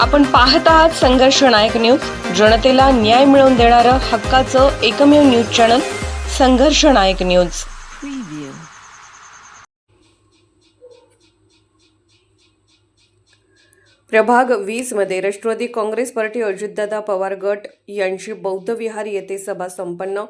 आपण पाहत आहात संघर्ष नायक न्यूज. जनतेला न्याय मिळवून देणारं हक्काचं एकमेव न्यूज चॅनल संघर्ष नायक न्यूज. प्रभाग वीसमध्ये राष्ट्रवादी काँग्रेस पार्टी अजितदादा पवार गट यांची बौद्ध विहार येथे सभा संपन्न.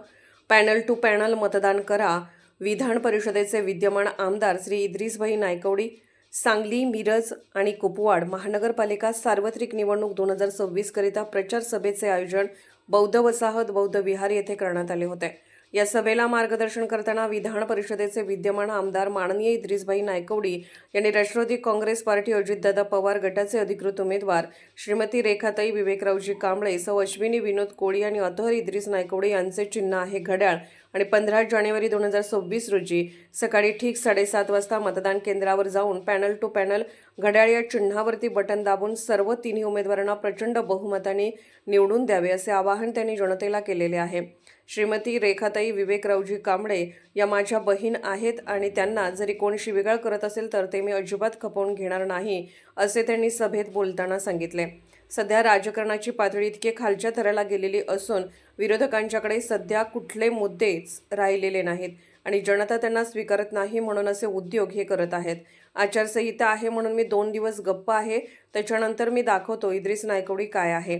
पॅनल टू पॅनल मतदान करा. विधान परिषदेचे विद्यमान आमदार श्री इद्रिसभाई नायकवडी सांगली मिरज आणि कुपवाड महानगरपालिका सार्वत्रिक निवडणूक दोन हजार सव्वीसकरिता प्रचार सभेचे आयोजन बौद्ध वसाहत बौद्ध विहार येथे करण्यात आले होते. या सभेला मार्गदर्शन करताना विधान परिषदेचे विद्यमान आमदार माननीय इद्रिसभाई नायकवडी यांनी राष्ट्रवादी काँग्रेस पार्टी अजितदादा पवार गटाचे अधिकृत उमेदवार श्रीमती रेखाताई विवेकरावजी कांबळे सौ अश्विनी विनोद कोळी आणि अतहर इद्रिस नायकवडे यांचे चिन्ह आहे घड्याळ. आणि पंधरा जानेवारी दोन हजार सव्वीस रोजी सकाळी ठीक साडेसात वाजता मतदान केंद्रावर जाऊन पॅनल टू पॅनल घड्याळ या चिन्हावरती बटन दाबून सर्व तिन्ही उमेदवारांना प्रचंड बहुमताने निवडून द्यावे असे आवाहन त्यांनी जनतेला केलेले आहे. श्रीमती रेखाताई विवेकरावजी कांबळे या माझ्या बहीण आहेत आणि त्यांना जरी कोणी शिवीगाळ करत असेल तर ते मी अजिबात खपवून घेणार नाही असे त्यांनी सभेत बोलताना सांगितले. सध्या राजकारणाची पातळी इतके खालच्या थराला गेलेली असून विरोधकांच्याकडे सध्या कुठले मुद्देच राहिलेले नाहीत. आणि जनता त्यांना स्वीकारत नाही म्हणून असे उद्योग हे करत आहेत. आचारसंहिता आहे म्हणून मी दोन दिवस गप्प आहे. त्याच्यानंतर मी दाखवतो इद्रिस नायकवडी काय आहे.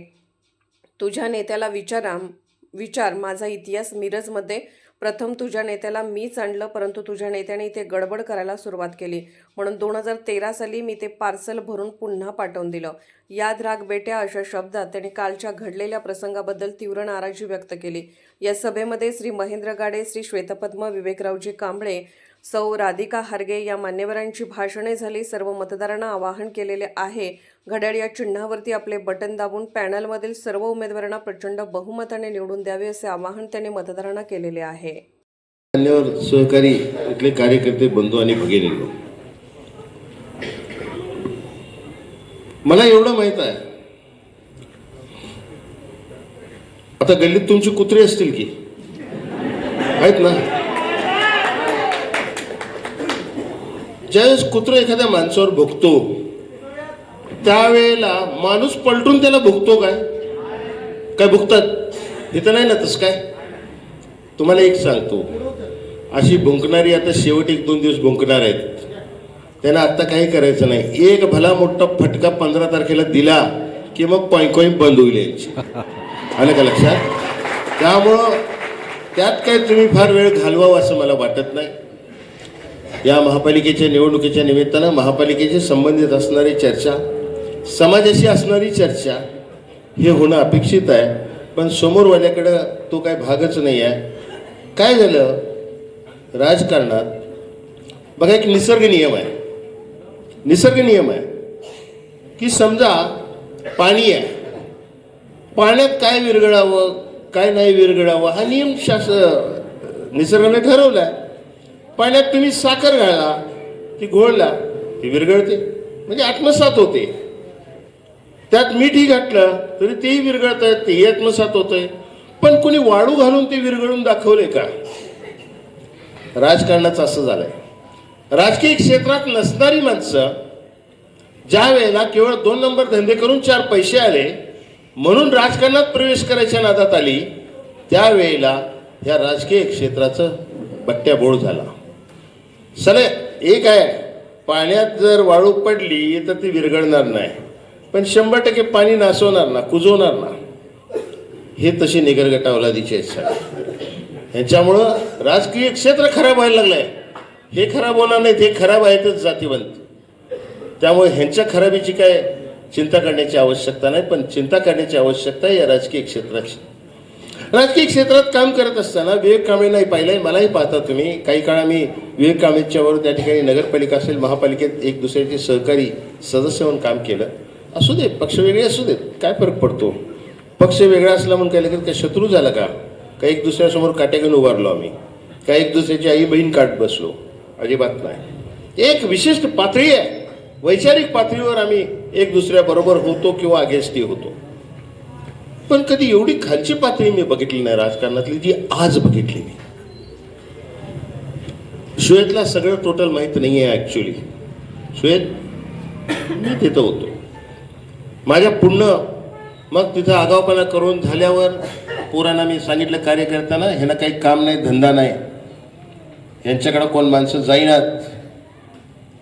तुझ्या नेत्याला विचारा विचार. माझा इतिहास मिरजमध्ये प्रथम तुझ्या नेत्याला मीच आणलं परंतु तुझ्या नेत्याने इथे गडबड करायला सुरुवात केली. म्हणून दोन हजार तेरा साली मी ते पार्सल भरून पुन्हा पाठवून दिलं. याद राग बेट्या अशा शब्दात त्यांनी कालच्या घडलेल्या प्रसंगाबद्दल तीव्र नाराजी व्यक्त केली. या सभेमध्ये श्री महेंद्र गाडे श्री श्वेतपद्म विवेकरावजी कांबळे सौ राधिका हार्गे या मान्यवरांची भाषणे झाली. सर्व मतदारांना आवाहन केलेले आहे. घड्याळ या चिन्हावरती आपले बटन दाबून पॅनलमधील सर्व उमेदवारांना प्रचंड बहुमताने निवडून द्यावे असे आवाहन त्यांनी मतदारांना केलेले आहे. मान्यवर सहकारी इथले कार्यकर्ते बंधू आणि भगिनी मला एवढं माहीत आहे. आता गल्लीत तुमची कुत्री असतील की? आहेत ना? ज्यावेळेस कुत्र एखाद्या माणसावर भुकतो त्यावेळेला माणूस पलटून त्याला भुकतो काय? काय भुकतात इथं नाही ना तसं काय? तुम्हाला एक सांगतो. अशी भुंकणारी आता शेवट एक दोन दिवस भुंकणार आहेत. त्यांना आत्ता काही करायचं नाही. एक भला मोठा फटका पंधरा तारखेला दिला की मग पॉईंट बंद होईल यांची. आलं का लक्षात? त्यामुळं त्यात काय तुम्ही फार वेळ घालवावं असं मला वाटत नाही. या महापालिकेच्या निवडणुकीच्या निमित्तानं महापालिकेशी संबंधित असणारी चर्चा समाजाशी असणारी चर्चा हे होणं अपेक्षित आहे. पण समोरवाल्याकडं तो काय भागच नाही आहे काय झालं? राजकारणात बघा एक निसर्ग नियम आहे. निसर्ग नियम आहे की समजा पाणी आहे. पाण्यात काय विरघळावं काय नाही विरघळावं हा नियम शास निसर्गाने ठरवला आहे पाण्यात तुम्ही साखर घाला ती घोळला ती विरघळते. म्हणजे आत्मसात होते. त्यात मीठही घातलं तरी तेही विरघळत आहेत तेही आत्मसात होतंय. पण कोणी वाळू घालून ते विरघळून दाखवले का? राजकारणाचं असं झालंय. राजकीय क्षेत्रात नसणारी माणसं ज्या वेळेला केवळ दोन नंबर धंदे करून चार पैसे आले म्हणून राजकारणात प्रवेश करायच्या नादात आली त्यावेळेला या राजकीय क्षेत्राचं बट्ट्याबोळ झाला. सले एक आहे पाण्यात जर वाळू पडली तर ती विरघळणार नाही. पण शंभर टक्के पाणी नासवणार ना कुजवणार ना. हे तशी निगरगटावलादीची आहेत सगळे ह्याच्यामुळं राजकीय क्षेत्र खराब व्हायला लागलं आहे हे खराब होणार नाहीत हे खराब आहेतच जातीवंत. त्यामुळे ह्यांच्या खराबीची काय चिंता करण्याची आवश्यकता नाही पण चिंता करण्याची आवश्यकता आहे या राजकीय क्षेत्राची. राजकीय क्षेत्रात काम करत असताना विवेक कांबळे पाहिलं पाहिलंय. मलाही पाहता तुम्ही. काही काळ आम्ही विवेक कांबळेच्यावर त्या ठिकाणी नगरपालिका असेल महापालिकेत एक दुसऱ्याचे सहकारी सदस्य म्हणून काम केलं. असू दे पक्ष वेगळे असू देत. काय फरक पडतो? पक्ष वेगळा असला म्हणून काय लगेच काय शत्रू झाला का? का एक दुसऱ्यासमोर काट्या घेऊन उभारलो आम्ही? का एक दुसऱ्याची आई बहीण काट बसलो? अजिबात नाही. एक विशिष्ट पातळी आहे. वैचारिक पातळीवर आम्ही एक दुसऱ्याबरोबर होतो किंवा अगेन्स्टी होतो. पण कधी एवढी खालची पातळी मी बघितली नाही राजकारणातली जी आज बघितली मी. श्वेतला सगळं टोटल माहीत नाही आहे ॲक्च्युली श्वेत मी तिथं होतो. माझ्या पुण्य मग तिथं आगावपणा करून झाल्यावर पोरांना मी सांगितलं कार्यकर्त्यांना ह्यांना काही काम नाही धंदा नाही. यांच्याकडं कोण माणसं जाईनात.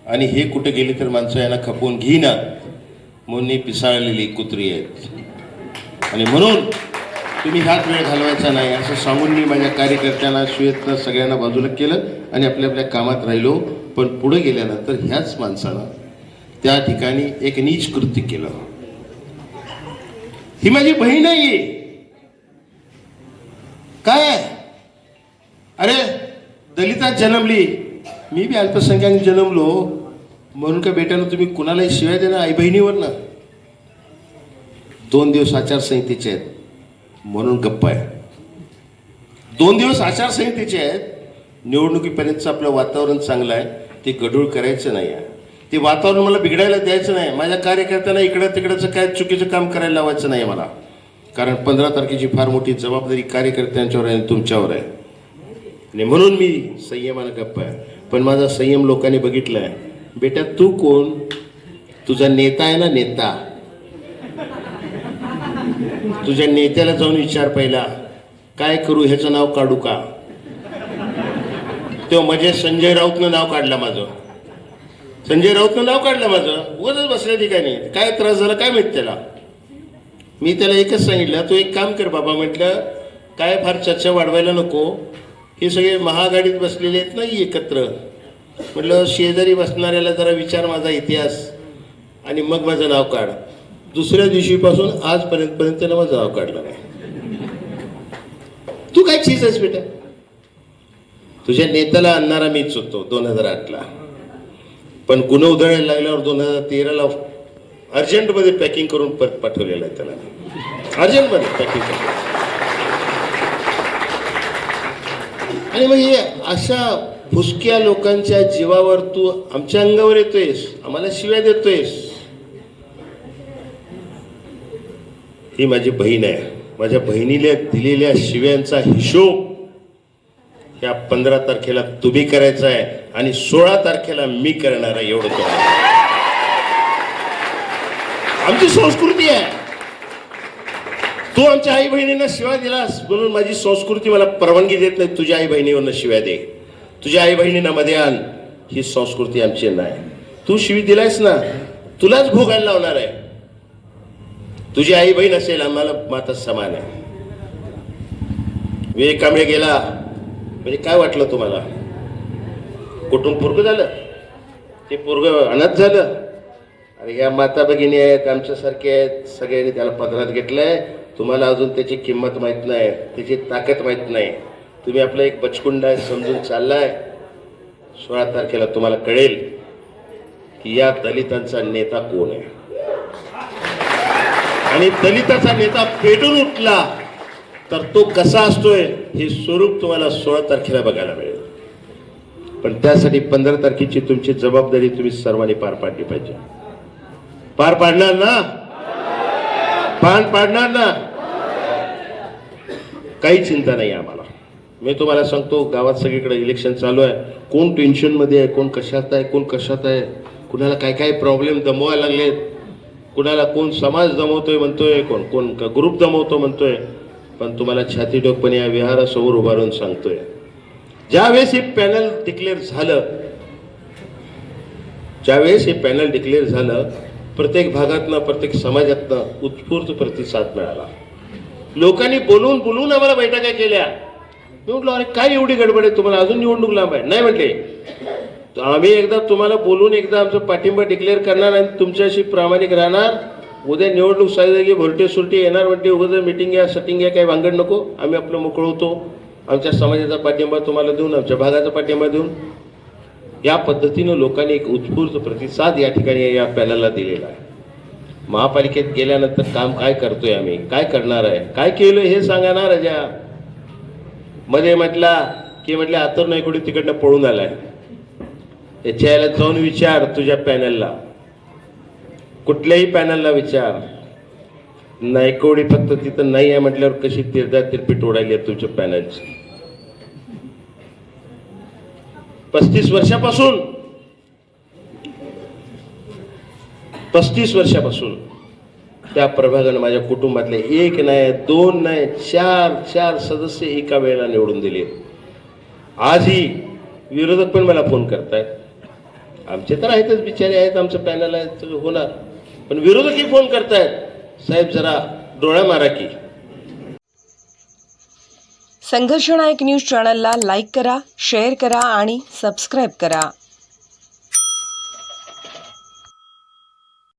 आणि हे कुठे गेली तर माणसं यांना खपवून घेईनात. म्हणून मी पिसाळलेली कुत्री आहेत. आणि म्हणून तुम्ही ह्यात वेळ घालवायचा नाही. असं सांगून मी माझ्या कार्यकर्त्यांना श्वेतनं सगळ्यांना बाजूला केलं आणि आपल्या आपल्या कामात राहिलो. पण पुढे गेल्यानंतर ह्याच माणसानं त्या ठिकाणी एक नीच कृत्य केलं. ही माझी बहीण आहे काय? अरे दलितात जन्मली. मी बी अल्पसंख्याक जन्मलो. म्हणून का बेटानं तुम्ही कुणालाही शिवाय देणं आई बहिणीवर ना दोन दिवस आचारसंहितेचे आहेत. म्हणून गप्प आहे. दोन दिवस आचारसंहितेचे आहेत. निवडणुकीपर्यंतचं आपलं वातावरण चांगलं आहे. ते गडूळ करायचं नाही आहे. ते वातावरण मला बिघडायला द्यायचं नाही. माझ्या कार्यकर्त्यांना इकडं तिकडंचं काय चुकीचं काम करायला लावायचं नाही मला. कारण पंधरा तारखेची फार मोठी जबाबदारी कार्यकर्त्यांच्यावर आहे आणि तुमच्यावर आहे. आणि म्हणून मी संयमानं गप्प आहे. पण माझा संयम लोकांनी बघितलाय. बेटा तू कोण? तुझा नेता आहे ना नेता. तुझ्या नेत्याला जाऊन विचार पहिला. काय करू ह्याचं नाव काढू का? तो म्हणजे संजय राऊतनं नाव काढलं माझं. संजय राऊतनं नाव काढलं माझं. उगाच बसल्या ठिकाणी. काय त्रास झाला काय माहीत त्याला? मी त्याला एकच सांगितलं तू एक काम कर बाबा म्हटलं काय फार चर्चा वाढवायला नको. हे सगळे महागाडीत बसलेले आहेत नाही एकत्र. म्हटलं शेजारी बसणाऱ्याला जरा विचार माझा इतिहास आणि मग माझं नाव काढ. दुसऱ्या दिवशीपासून आजपर्यंत पर्यंत त्यानं जाव काढला नाही. तू काय चीज आहेस बेटा? तुझ्या नेत्याला आणणारा मीच होतो दोन हजार आठला. पण गुन्हा उधळायला लागल्यावर दोन हजार तेराला अर्जंटमध्ये पॅकिंग करून परत पाठवलेलं आहे त्याला. अर्जंटमध्ये पॅकिंग करून. आणि मग हे अशा फुसक्या लोकांच्या जीवावर तू आमच्या अंगावर येतोयस आम्हाला शिव्या देतोयस. ही माझी बहीण आहे. माझ्या बहिणीला दिलेल्या शिव्यांचा हिशोब या पंधरा तारखेला तुम्ही करायचा आहे आणि सोळा तारखेला मी करणार आहे एवढं आमची संस्कृती आहे. तू आमच्या आई बहिणींना शिवाय दिलास म्हणून माझी संस्कृती मला परवानगी देत नाही. तुझ्या आई बहिणीवरनं शिव्या दे. तुझ्या आई बहिणींना मध्ये आण. ही संस्कृती आमची नाही. तू शिवी दिलायस ना तुलाच भोगायला लावणार आहे. तुझी आई बहीण असेल आम्हाला माता समान आहे. विवेक कांबळे गेला. म्हणजे काय वाटलं तुम्हाला? कुटुंब पोरग झालं? ते पोरग अनाथ झालं. अरे ह्या माता भगिनी आहेत आमच्यासारखे आहेत. सगळ्यांनी त्याला पदरात घेतलंय. तुम्हाला अजून त्याची किंमत माहीत नाही त्याची ताकद माहीत नाही. तुम्ही आपलं एक बचकुंड आहे समजून चाललाय. सोळा तारखेला तुम्हाला कळेल की या दलितांचा नेता कोण आहे? आणि दलिताचा नेता पेटून उठला तर तो कसा असतोय हे स्वरूप तुम्हाला सोळा तारखेला बघायला मिळेल. पण त्यासाठी पंधरा तारखेची तुमची जबाबदारी तुम्ही सर्वांनी पार पाडली पाहिजे. पार पाडणार ना? पार पाडणार ना? काही चिंता नाही आम्हाला. मी तुम्हाला सांगतो गावात सगळीकडे इलेक्शन चालू आहे. कोण टेन्शनमध्ये आहे कोण कशात आहे कोण कशात आहे कुणाला काय काय प्रॉब्लेम दमवायला लागलेत कुणाला कोण समाज जमवतोय म्हणतोय कोण कोण ग्रुप जमवतो म्हणतोय पण तुम्हाला छाती टोकपणे या विहारासमोर उभारून सांगतोय. ज्यावेळेस हे पॅनल डिक्लेअर झालं ज्यावेळेस हे पॅनल डिक्लेअर झालं प्रत्येक भागातनं प्रत्येक समाजातनं उत्स्फूर्त प्रतिसाद मिळाला. लोकांनी बोलून बोलून आम्हाला बैठका केल्या. मी म्हटलं अरे काय एवढी गडबड आहे? तुम्हाला अजून निवडणूक लांब आहे. नाही म्हटले. तर आम्ही एकदा तुम्हाला बोलून एकदा आमचं पाठिंबा डिक्लेअर करणार आणि तुमच्याशी प्रामाणिक राहणार. उद्या निवडणूक साधी भरटे सुरटे येणार म्हणजे उद्या मिटिंग घ्या सटिंग घ्या काही भांगड नको. आम्ही आपलं मोकळं होतो. आमच्या समाजाचा पाठिंबा तुम्हाला देऊन आमच्या भागाचा पाठिंबा देऊन या पद्धतीनं लोकांनी एक उत्स्फूर्त प्रतिसाद या ठिकाणी या पॅनलला दिलेला आहे. महापालिकेत गेल्यानंतर काम काय करतोय आम्ही? काय करणार आहे? काय केलं हे सांगा ना राजा. मध्ये म्हटला की म्हटलं आतर नाही कुठे तिकडनं पळून आलाय. याच्या याला जाऊन विचार तुझ्या पॅनलला. कुठल्याही पॅनलला विचार. नायकोडी फक्त तिथं नाही आहे म्हटल्यावर कशी तिरदा तिरपीट ओढायली आहे तुमच्या पॅनलची? पस्तीस वर्षापासून. पस्तीस वर्षापासून. त्या प्रभागानं माझ्या कुटुंबातले एक नाही दोन नाही चार चार सदस्य एका वेळेला निवडून दिले. आजही विरोधक पण मला फोन करतायत. आमचे तर आहेतच बिचारे आहेत आमचं पॅनल आहे सगळं होणार. पण विरोधकही फोन करतायत. साहेब जरा डोळ्या मारा की. संघर्ष नायक न्यूज चॅनलला लाईक करा शेअर करा आणि सबस्क्राईब करा.